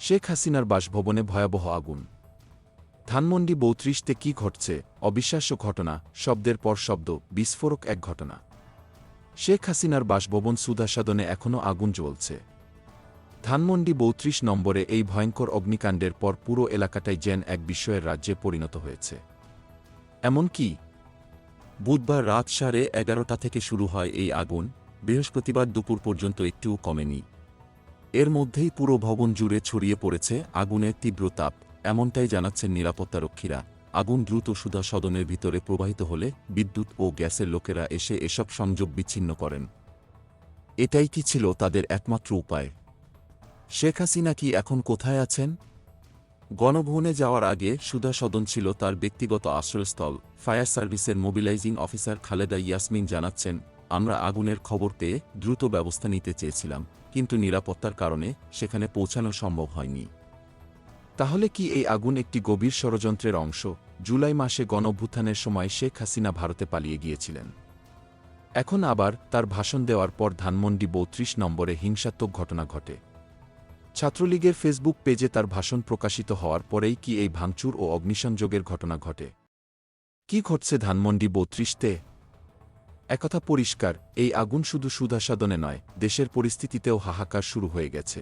শেখ হাসিনার বাসভবনে ভয়াবহ আগুন। ধানমন্ডি বৌত্রিশতে কি ঘটছে? অবিশ্বাস্য ঘটনা, শব্দের পর শব্দ, বিস্ফোরক এক ঘটনা। শেখ হাসিনার বাসভবন সুধাসাদনে এখনও আগুন জ্বলছে। ধানমন্ডি বৌত্রিশ নম্বরে এই ভয়ঙ্কর অগ্নিকাণ্ডের পর পুরো এলাকাটাই যেন এক বিস্ময়ের রাজ্যে পরিণত হয়েছে। এমনকি, বুধবার রাত সাড়ে এগারোটা থেকে শুরু হয় এই আগুন, বৃহস্পতিবার দুপুর পর্যন্ত একটুও কমেনি। এর মধ্যেই পুরো ভবন জুড়ে ছড়িয়ে পড়েছে আগুনের তীব্র তাপ, এমনটাই জানাচ্ছেন নিরাপত্তারক্ষীরা। আগুন দ্রুত সুধা সদনের ভিতরে প্রবাহিত হলে বিদ্যুৎ ও গ্যাসের লোকেরা এসে এসব সংযোগ বিচ্ছিন্ন করেন। এটাই কি ছিল তাদের একমাত্র উপায়? শেখ হাসিনা কি এখন কোথায় আছেন? গণভবনে যাওয়ার আগে সুধা সদন ছিল তার ব্যক্তিগত আশ্রয়স্থল, ফায়ার সার্ভিসের মোবিলাইজিং অফিসার খালেদা ইয়াসমিন জানাচ্ছেন আমরা আগুনের খবর পেয়ে দ্রুত ব্যবস্থা নিতে চেয়েছিলাম, কিন্তু নিরাপত্তার কারণে সেখানে পৌঁছানো সম্ভব হয়নি। তাহলে কি এই আগুন একটি গভীর ষড়যন্ত্রের অংশ? জুলাই মাসে গণঅভ্যুত্থানের সময় শেখ হাসিনা ভারতে পালিয়ে গিয়েছিলেন। এখন আবার তার ভাষণ দেওয়ার পর ধানমন্ডি বৌত্রিশ নম্বরে হিংসাত্মক ঘটনা ঘটে। ছাত্রলীগের ফেসবুক পেজে তার ভাষণ প্রকাশিত হওয়ার পরেই কি এই ভাঙচুর ও অগ্নিসংযোগের ঘটনা ঘটে? কি ঘটছে ধানমন্ডি বৌত্রিশতে? একথা পরিষ্কার এই আগুন শুধু সুধাসাদনে নয় দেশের পরিস্থিতিতেও হাহাকার শুরু হয়ে গেছে।